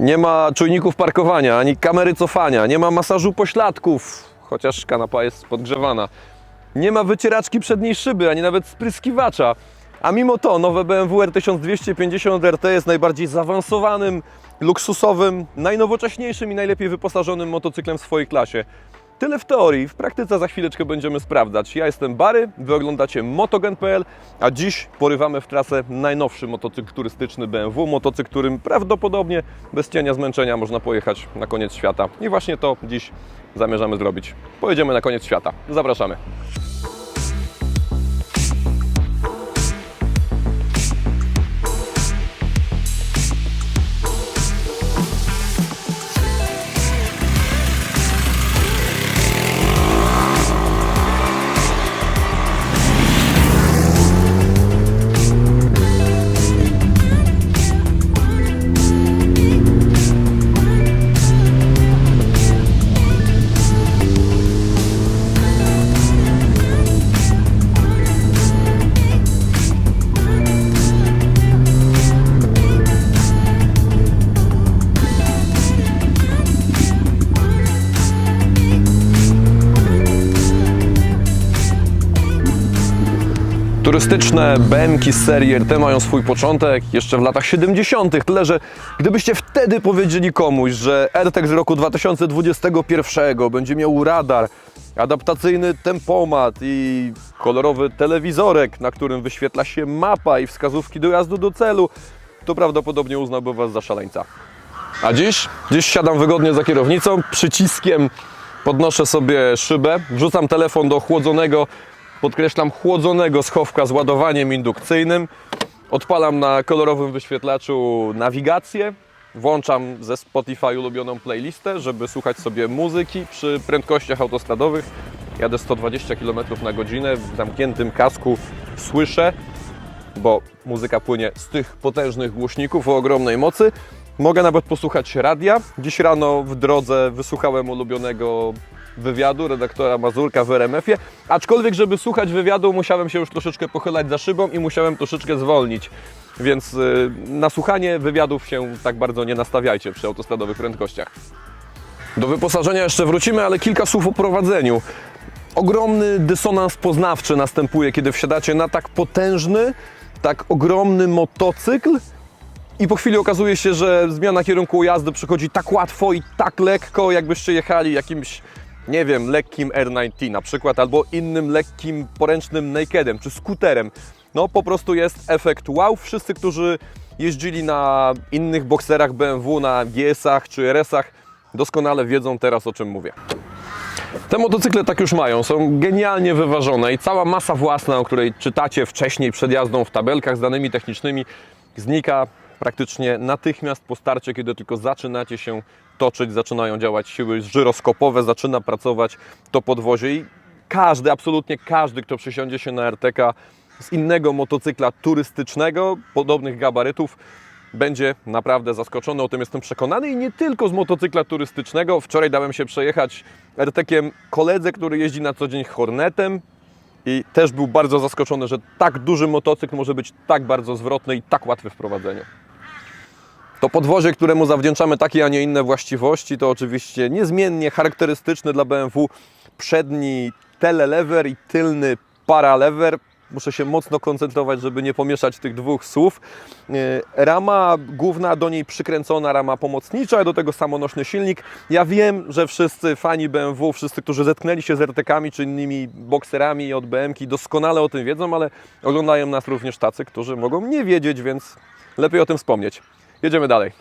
Nie ma czujników parkowania, ani kamery cofania, nie ma masażu pośladków, chociaż kanapa jest podgrzewana. Nie ma wycieraczki przedniej szyby, ani nawet spryskiwacza. A mimo to nowe BMW R1250 RT jest najbardziej zaawansowanym, luksusowym, najnowocześniejszym i najlepiej wyposażonym motocyklem w swojej klasie. Tyle w teorii, w praktyce za chwileczkę będziemy sprawdzać. Ja jestem Bary, wy oglądacie motogen.pl, a dziś porywamy w trasę najnowszy motocykl turystyczny BMW, motocykl, którym prawdopodobnie bez cienia zmęczenia można pojechać na koniec świata. I właśnie to dziś zamierzamy zrobić. Pojedziemy na koniec świata. Zapraszamy. Turystyczne z serii RT mają swój początek jeszcze w latach 70. Tyle, że gdybyście wtedy powiedzieli komuś, że RTEC z roku 2021 będzie miał radar, adaptacyjny tempomat i kolorowy telewizorek, na którym wyświetla się mapa i wskazówki dojazdu do celu, to prawdopodobnie uznałby Was za szaleńca. A dziś? Dziś siadam wygodnie za kierownicą, przyciskiem podnoszę sobie szybę, wrzucam telefon do chłodzonego, podkreślam chłodzonego schowka z ładowaniem indukcyjnym, odpalam na kolorowym wyświetlaczu nawigację, włączam ze Spotify ulubioną playlistę, żeby słuchać sobie muzyki przy prędkościach autostradowych. Jadę 120 km na godzinę w zamkniętym kasku, słyszę, bo muzyka płynie z tych potężnych głośników o ogromnej mocy. Mogę nawet posłuchać radia. Dziś rano w drodze wysłuchałem ulubionego wywiadu redaktora Mazurka w RMF-ie. Aczkolwiek, żeby słuchać wywiadu, musiałem się już troszeczkę pochylać za szybą i musiałem troszeczkę zwolnić. Więc y, na słuchanie wywiadów się tak bardzo nie nastawiajcie przy autostradowych prędkościach. Do wyposażenia jeszcze wrócimy, ale kilka słów o prowadzeniu. Ogromny dysonans poznawczy następuje, kiedy wsiadacie na tak potężny, tak ogromny motocykl i po chwili okazuje się, że zmiana kierunku jazdy przychodzi tak łatwo i tak lekko, jakbyście jechali jakimś, nie wiem, lekkim R90 na przykład, albo innym lekkim poręcznym nakedem czy skuterem. No po prostu jest efekt wow. Wszyscy, którzy jeździli na innych bokserach BMW, na GS-ach czy RS-ach, doskonale wiedzą teraz o czym mówię. Te motocykle tak już mają, są genialnie wyważone i cała masa własna, o której czytacie wcześniej przed jazdą w tabelkach z danymi technicznymi, znika praktycznie natychmiast po starcie, kiedy tylko zaczynacie się toczyć, zaczynają działać siły żyroskopowe, zaczyna pracować to podwozie i każdy, absolutnie każdy, kto przysiądzie się na RTK z innego motocykla turystycznego, podobnych gabarytów, będzie naprawdę zaskoczony, o tym jestem przekonany i nie tylko z motocykla turystycznego. Wczoraj dałem się przejechać RTkiem koledze, który jeździ na co dzień Hornetem i też był bardzo zaskoczony, że tak duży motocykl może być tak bardzo zwrotny i tak łatwy w prowadzeniu. To podwozie, któremu zawdzięczamy takie, a nie inne właściwości, to oczywiście niezmiennie charakterystyczny dla BMW przedni telelever i tylny paralever. Muszę się mocno koncentrować, żeby nie pomieszać tych dwóch słów. E, Rama główna, do niej przykręcona rama pomocnicza, do tego samonośny silnik. Ja wiem, że wszyscy fani BMW, wszyscy, którzy zetknęli się z RTK-ami czy innymi bokserami od BMW, doskonale o tym wiedzą, ale oglądają nas również tacy, którzy mogą nie wiedzieć, więc lepiej o tym wspomnieć. Jedziemy dalej.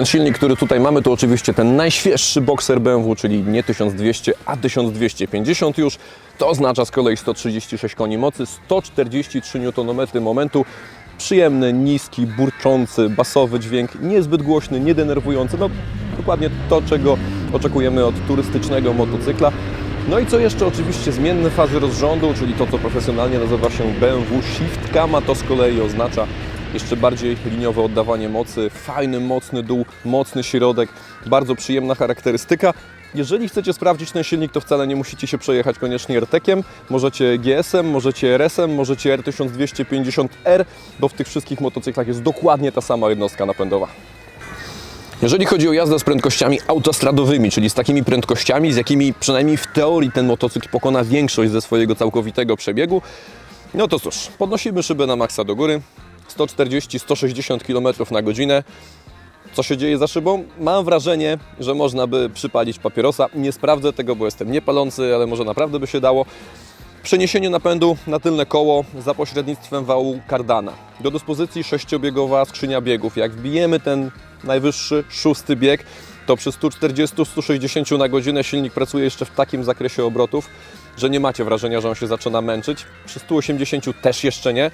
Ten silnik, który tutaj mamy, to oczywiście ten najświeższy Boxer BMW, czyli nie 1200, a 1250 już. To oznacza z kolei 136 koni mocy, 143 Nm momentu. Przyjemny, niski, burczący, basowy dźwięk, niezbyt głośny, nie denerwujący. No, dokładnie to, czego oczekujemy od turystycznego motocykla. No i co jeszcze? Oczywiście zmienne fazy rozrządu, czyli to, co profesjonalnie nazywa się BMW Shift Cam, a to z kolei oznacza jeszcze bardziej liniowe oddawanie mocy, fajny, mocny dół, mocny środek, bardzo przyjemna charakterystyka. Jeżeli chcecie sprawdzić ten silnik, to wcale nie musicie się przejechać koniecznie RTEK-iem, możecie GS-em, możecie RS-em, możecie R1250R, bo w tych wszystkich motocyklach jest dokładnie ta sama jednostka napędowa. Jeżeli chodzi o jazdę z prędkościami autostradowymi, czyli z takimi prędkościami, z jakimi przynajmniej w teorii ten motocykl pokona większość ze swojego całkowitego przebiegu, no to cóż, podnosimy szybę na maksa do góry, 140-160 km na godzinę. Co się dzieje za szybą? Mam wrażenie, że można by przypalić papierosa. Nie sprawdzę tego, bo jestem niepalący, ale może naprawdę by się dało. Przeniesienie napędu na tylne koło za pośrednictwem wału kardana. Do dyspozycji sześciobiegowa skrzynia biegów. Jak wbijemy ten najwyższy, szósty bieg, to przy 140-160 na godzinę silnik pracuje jeszcze w takim zakresie obrotów, że nie macie wrażenia, że on się zaczyna męczyć. Przy 180 też jeszcze nie.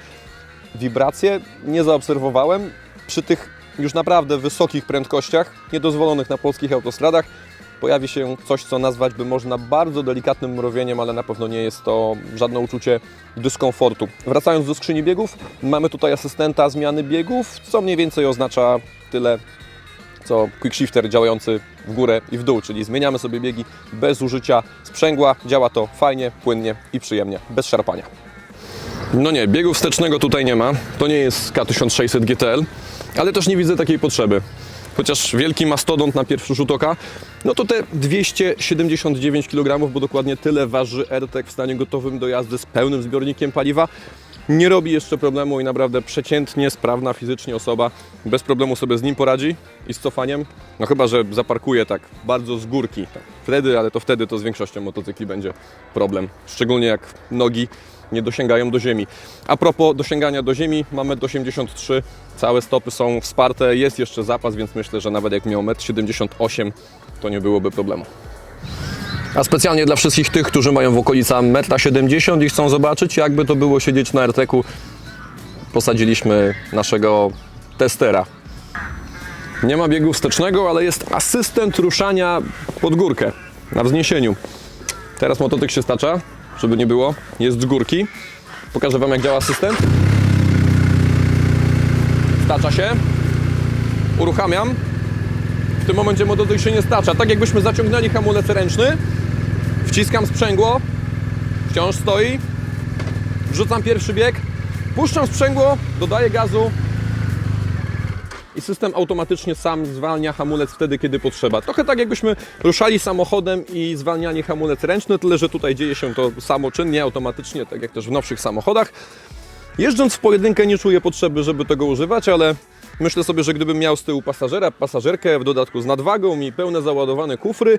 Wibracje nie zaobserwowałem. Przy tych już naprawdę wysokich prędkościach, niedozwolonych na polskich autostradach, pojawi się coś, co nazwać by można bardzo delikatnym mrowieniem, ale na pewno nie jest to żadne uczucie dyskomfortu. Wracając do skrzyni biegów, mamy tutaj asystenta zmiany biegów, co mniej więcej oznacza tyle, co quickshifter działający w górę i w dół, czyli zmieniamy sobie biegi bez użycia sprzęgła. Działa to fajnie, płynnie i przyjemnie, bez szarpania. No nie, biegu wstecznego tutaj nie ma. To nie jest K1600 GTL, ale też nie widzę takiej potrzeby. Chociaż wielki mastodont na pierwszy rzut oka, no to te 279 kg, bo dokładnie tyle waży RTEC w stanie gotowym do jazdy z pełnym zbiornikiem paliwa, nie robi jeszcze problemu i naprawdę przeciętnie sprawna fizycznie osoba bez problemu sobie z nim poradzi i z cofaniem. No chyba, że zaparkuje tak bardzo z górki. Tak. Wtedy, ale to wtedy to z większością motocykli będzie problem. Szczególnie jak nogi nie dosięgają do ziemi. A propos dosięgania do ziemi, mamy 83, całe stopy są wsparte, jest jeszcze zapas, więc myślę, że nawet jak miał 1,78 m, to nie byłoby problemu. A specjalnie dla wszystkich tych, którzy mają w okolicy 1,70 m i chcą zobaczyć, jakby to było siedzieć na RTK-u, posadziliśmy naszego testera. Nie ma biegu wstecznego, ale jest asystent ruszania pod górkę na wzniesieniu. Teraz motocykl się stacza, żeby nie było, jest z górki. Pokażę Wam jak działa asystent. Stacza się. Uruchamiam. W tym momencie motocykl się nie stacza. Tak jakbyśmy zaciągnęli hamulec ręczny. Wciskam sprzęgło. Wciąż stoi. Wrzucam pierwszy bieg. Puszczam sprzęgło, dodaję gazu i system automatycznie sam zwalnia hamulec wtedy, kiedy potrzeba. Trochę tak jakbyśmy ruszali samochodem i zwalniali hamulec ręczny, tyle że tutaj dzieje się to samoczynnie, automatycznie, tak jak też w nowszych samochodach. Jeżdżąc w pojedynkę nie czuję potrzeby, żeby tego używać, ale myślę sobie, że gdybym miał z tyłu pasażera, pasażerkę w dodatku z nadwagą i pełne załadowane kufry,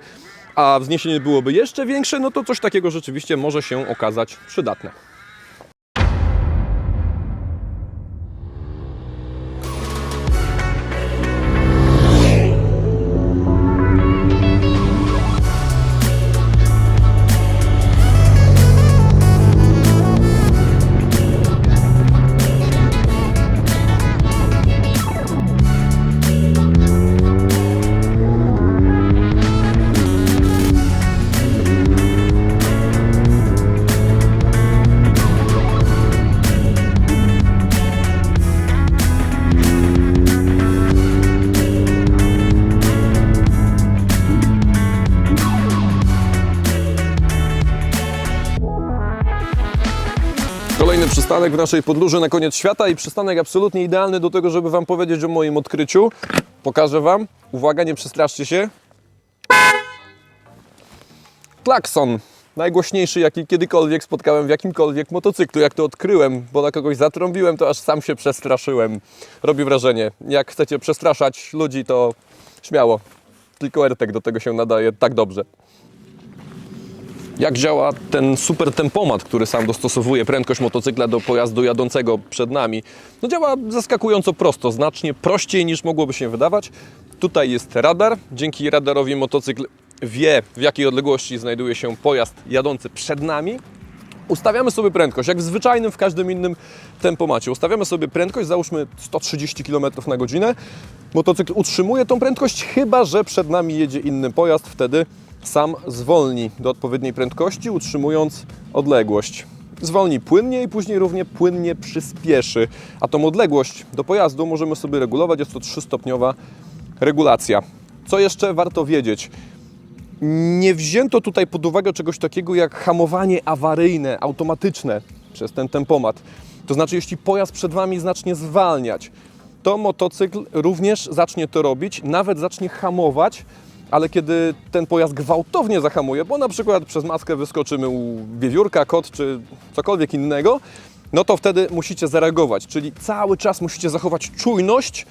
a wzniesienie byłoby jeszcze większe, no to coś takiego rzeczywiście może się okazać przydatne. Przystanek w naszej podróży na koniec świata i przystanek absolutnie idealny do tego, żeby Wam powiedzieć o moim odkryciu. Pokażę Wam. Uwaga, nie przestraszcie się. Klakson. Najgłośniejszy, jaki kiedykolwiek spotkałem w jakimkolwiek motocyklu. Jak to odkryłem, bo na kogoś zatrąbiłem, to aż sam się przestraszyłem. Robi wrażenie. Jak chcecie przestraszać ludzi, to śmiało. Tylko RTEK do tego się nadaje tak dobrze jak działa ten super tempomat, który sam dostosowuje prędkość motocykla do pojazdu jadącego przed nami. No działa zaskakująco prosto, znacznie prościej niż mogłoby się wydawać. Tutaj jest radar. Dzięki radarowi motocykl wie, w jakiej odległości znajduje się pojazd jadący przed nami. Ustawiamy sobie prędkość, jak w zwyczajnym, w każdym innym tempomacie. Ustawiamy sobie prędkość, załóżmy 130 km na godzinę. Motocykl utrzymuje tą prędkość, chyba że przed nami jedzie inny pojazd, wtedy sam zwolni do odpowiedniej prędkości, utrzymując odległość. Zwolni płynnie i później równie płynnie przyspieszy. A tą odległość do pojazdu możemy sobie regulować, jest to trzystopniowa regulacja. Co jeszcze warto wiedzieć? Nie wzięto tutaj pod uwagę czegoś takiego jak hamowanie awaryjne, automatyczne przez ten tempomat. To znaczy, jeśli pojazd przed Wami zacznie zwalniać, to motocykl również zacznie to robić, nawet zacznie hamować, ale kiedy ten pojazd gwałtownie zahamuje, bo na przykład przez maskę wyskoczymy u wiewiórka, kot czy cokolwiek innego, no to wtedy musicie zareagować, czyli cały czas musicie zachować czujność,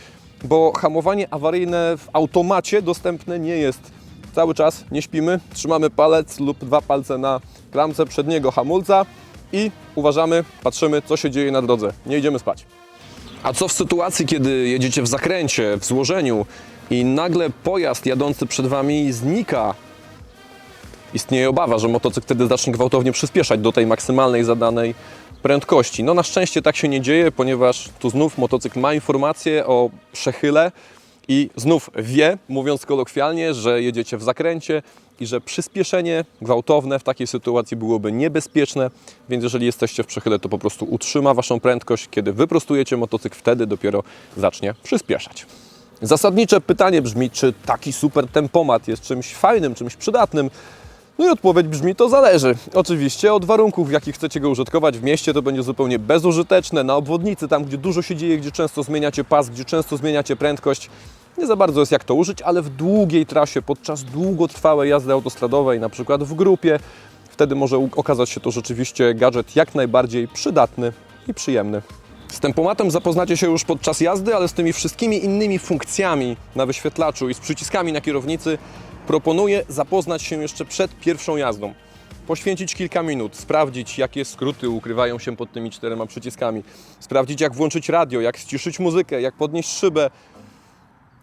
bo hamowanie awaryjne w automacie dostępne nie jest. Cały czas nie śpimy, trzymamy palec lub dwa palce na klamce przedniego hamulca i uważamy, patrzymy, co się dzieje na drodze. Nie idziemy spać. A co w sytuacji, kiedy jedziecie w zakręcie, w złożeniu i nagle pojazd jadący przed Wami znika? Istnieje obawa, że motocykl wtedy zacznie gwałtownie przyspieszać do tej maksymalnej zadanej prędkości. No na szczęście tak się nie dzieje, ponieważ tu znów motocykl ma informację o przechyle i znów wie, mówiąc kolokwialnie, że jedziecie w zakręcie i że przyspieszenie gwałtowne w takiej sytuacji byłoby niebezpieczne, więc jeżeli jesteście w przechyle, to po prostu utrzyma Waszą prędkość. Kiedy wyprostujecie motocykl, wtedy dopiero zacznie przyspieszać. Zasadnicze pytanie brzmi, czy taki super tempomat jest czymś fajnym, czymś przydatnym? No i odpowiedź brzmi, to zależy. Oczywiście od warunków, w jakich chcecie go użytkować. W mieście to będzie zupełnie bezużyteczne, na obwodnicy, tam gdzie dużo się dzieje, gdzie często zmieniacie pas, gdzie często zmieniacie prędkość. Nie za bardzo jest jak to użyć, ale w długiej trasie, podczas długotrwałej jazdy autostradowej, na przykład w grupie, wtedy może okazać się to rzeczywiście gadżet jak najbardziej przydatny i przyjemny. Z tempomatem zapoznacie się już podczas jazdy, ale z tymi wszystkimi innymi funkcjami na wyświetlaczu i z przyciskami na kierownicy proponuję zapoznać się jeszcze przed pierwszą jazdą. Poświęcić kilka minut, sprawdzić jakie skróty ukrywają się pod tymi czterema przyciskami, sprawdzić jak włączyć radio, jak ściszyć muzykę, jak podnieść szybę,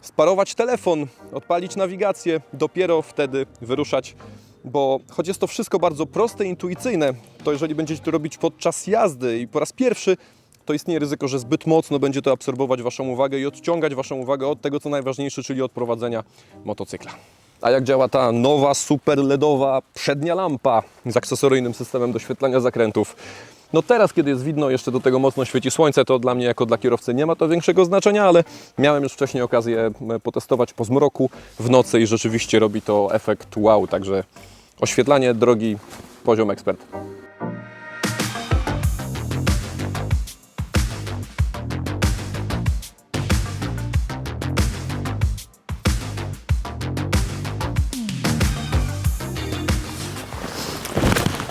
sparować telefon, odpalić nawigację, dopiero wtedy wyruszać. Bo choć jest to wszystko bardzo proste intuicyjne, to jeżeli będziecie to robić podczas jazdy i po raz pierwszy, to istnieje ryzyko, że zbyt mocno będzie to absorbować Waszą uwagę i odciągać Waszą uwagę od tego, co najważniejsze, czyli od prowadzenia motocykla. A jak działa ta nowa, super LEDowa przednia lampa z akcesoryjnym systemem doświetlania zakrętów? No teraz, kiedy jest widno, jeszcze do tego mocno świeci słońce, to dla mnie jako dla kierowcy nie ma to większego znaczenia, ale miałem już wcześniej okazję m, potestować po zmroku w nocy i rzeczywiście robi to efekt wow, także oświetlanie drogi poziom ekspert.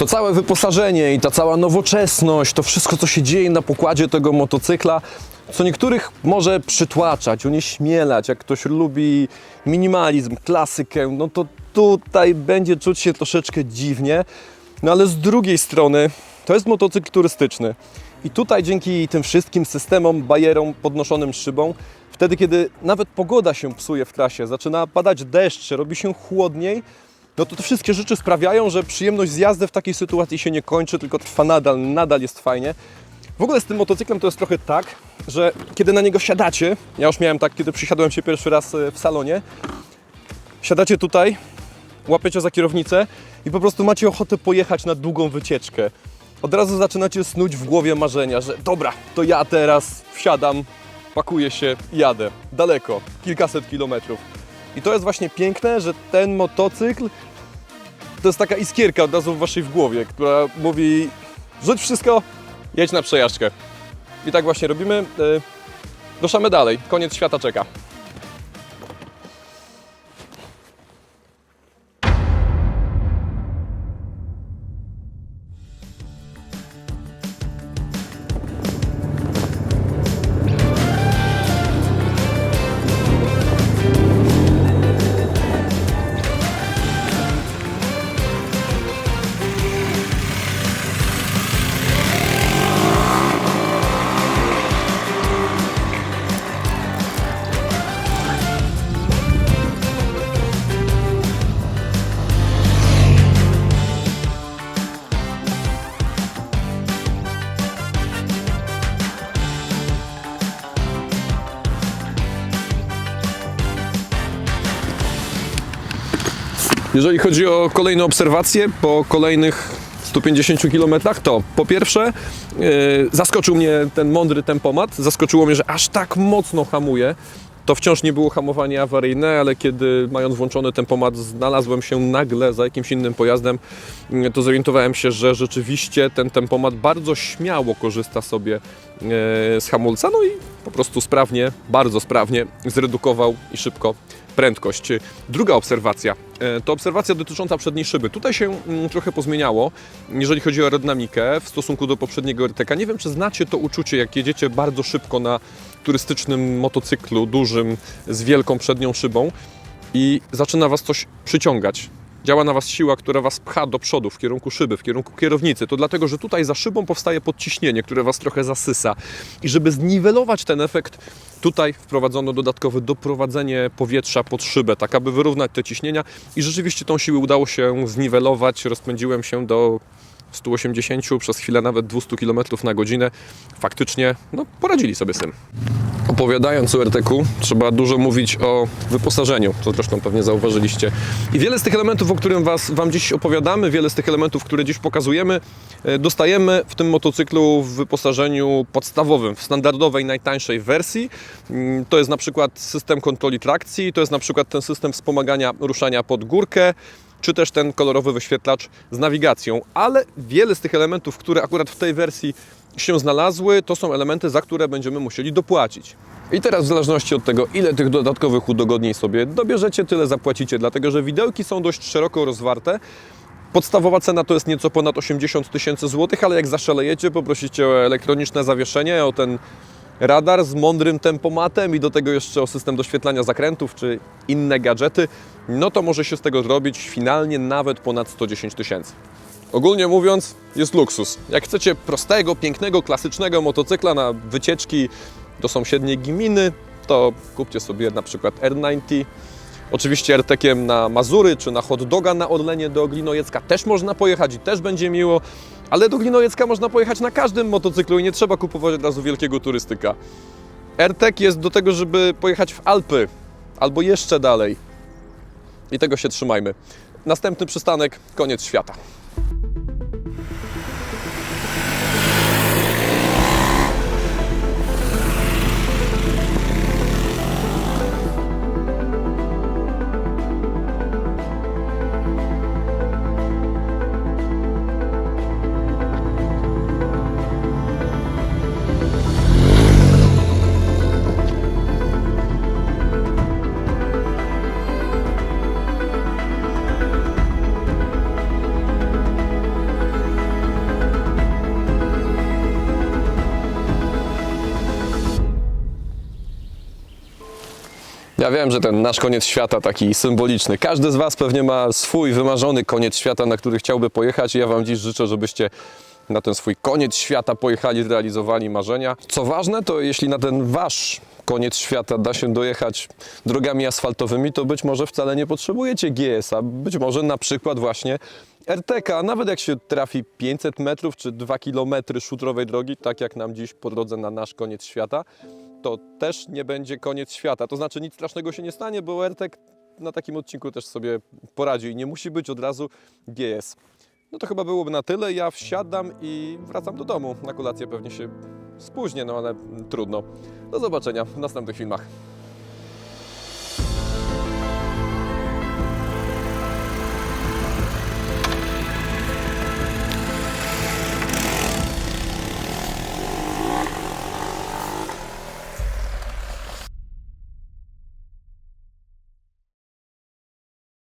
To całe wyposażenie i ta cała nowoczesność, to wszystko, co się dzieje na pokładzie tego motocykla, co niektórych może przytłaczać, unieśmielać. Jak ktoś lubi minimalizm, klasykę, no to tutaj będzie czuć się troszeczkę dziwnie. No ale z drugiej strony to jest motocykl turystyczny. I tutaj dzięki tym wszystkim systemom, bajerom, podnoszonym szybą, wtedy kiedy nawet pogoda się psuje w trasie, zaczyna padać deszcz, robi się chłodniej, no to te wszystkie rzeczy sprawiają, że przyjemność z jazdy w takiej sytuacji się nie kończy, tylko trwa nadal, nadal jest fajnie. W ogóle z tym motocyklem to jest trochę tak, że kiedy na niego siadacie, ja już miałem tak, kiedy przysiadłem się pierwszy raz e, w salonie, siadacie tutaj, łapiecie za kierownicę i po prostu macie ochotę pojechać na długą wycieczkę. Od razu zaczynacie snuć w głowie marzenia, że dobra, to ja teraz wsiadam, pakuję się jadę. Daleko, kilkaset kilometrów. I to jest właśnie piękne, że ten motocykl to jest taka iskierka od razu w waszej w głowie, która mówi rzuć wszystko, jedź na przejażdżkę. I tak właśnie robimy. Yy, Ruszamy dalej, koniec świata czeka. Jeżeli chodzi o kolejne obserwacje po kolejnych 150 km, to po pierwsze yy, zaskoczył mnie ten mądry tempomat. Zaskoczyło mnie, że aż tak mocno hamuje. To wciąż nie było hamowanie awaryjne, ale kiedy mając włączony tempomat znalazłem się nagle za jakimś innym pojazdem, yy, to zorientowałem się, że rzeczywiście ten tempomat bardzo śmiało korzysta sobie yy, z hamulca, no i po prostu sprawnie, bardzo sprawnie zredukował i szybko prędkość. Druga obserwacja e, to obserwacja dotycząca przedniej szyby. Tutaj się mm, trochę pozmieniało, jeżeli chodzi o aerodynamikę w stosunku do poprzedniego RTK. Nie wiem, czy znacie to uczucie, jak jedziecie bardzo szybko na turystycznym motocyklu dużym z wielką przednią szybą i zaczyna Was coś przyciągać. Działa na Was siła, która Was pcha do przodu, w kierunku szyby, w kierunku kierownicy. To dlatego, że tutaj za szybą powstaje podciśnienie, które Was trochę zasysa. I żeby zniwelować ten efekt, tutaj wprowadzono dodatkowe doprowadzenie powietrza pod szybę, tak aby wyrównać te ciśnienia. I rzeczywiście tą siłę udało się zniwelować. Rozpędziłem się do 180, przez chwilę nawet 200 km na godzinę. Faktycznie no, poradzili sobie z tym. Opowiadając o RTQ, trzeba dużo mówić o wyposażeniu, co zresztą pewnie zauważyliście. I wiele z tych elementów, o którym was, Wam dziś opowiadamy, wiele z tych elementów, które dziś pokazujemy, e, dostajemy w tym motocyklu w wyposażeniu podstawowym, w standardowej, najtańszej wersji. Mm, To jest na przykład system kontroli trakcji, to jest na przykład ten system wspomagania ruszania pod górkę, czy też ten kolorowy wyświetlacz z nawigacją, ale wiele z tych elementów, które akurat w tej wersji się znalazły, to są elementy, za które będziemy musieli dopłacić. I teraz w zależności od tego, ile tych dodatkowych udogodnień sobie dobierzecie, tyle zapłacicie, dlatego że widełki są dość szeroko rozwarte. Podstawowa cena to jest nieco ponad 80 tysięcy złotych, ale jak zaszalejecie, poprosicie o elektroniczne zawieszenie, o ten radar z mądrym tempomatem i do tego jeszcze o system doświetlania zakrętów czy inne gadżety, no to może się z tego zrobić finalnie nawet ponad 110 tysięcy. Ogólnie mówiąc, jest luksus. Jak chcecie prostego, pięknego, klasycznego motocykla na wycieczki do sąsiedniej gminy, to kupcie sobie na przykład R90. Oczywiście RTkiem na Mazury czy na hot doga na Orlenie do Glinojecka też można pojechać i też będzie miło, ale do Glinojecka można pojechać na każdym motocyklu i nie trzeba kupować od razu wielkiego turystyka. RTek jest do tego, żeby pojechać w Alpy albo jeszcze dalej. I tego się trzymajmy. Następny przystanek, koniec świata. Ja wiem, że ten nasz koniec świata taki symboliczny. Każdy z Was pewnie ma swój wymarzony koniec świata, na który chciałby pojechać i ja Wam dziś życzę, żebyście na ten swój koniec świata pojechali, zrealizowali marzenia. Co ważne, to jeśli na ten Wasz koniec świata da się dojechać drogami asfaltowymi, to być może wcale nie potrzebujecie GS-a. Być może na przykład właśnie RTK, nawet jak się trafi 500 metrów czy 2 kilometry szutrowej drogi, tak jak nam dziś po drodze na nasz koniec świata, to też nie będzie koniec świata. To znaczy nic strasznego się nie stanie, bo RTK na takim odcinku też sobie poradzi i nie musi być od razu GS. No to chyba byłoby na tyle. Ja wsiadam i wracam do domu. Na kolację pewnie się spóźnię, no ale trudno. Do zobaczenia w następnych filmach.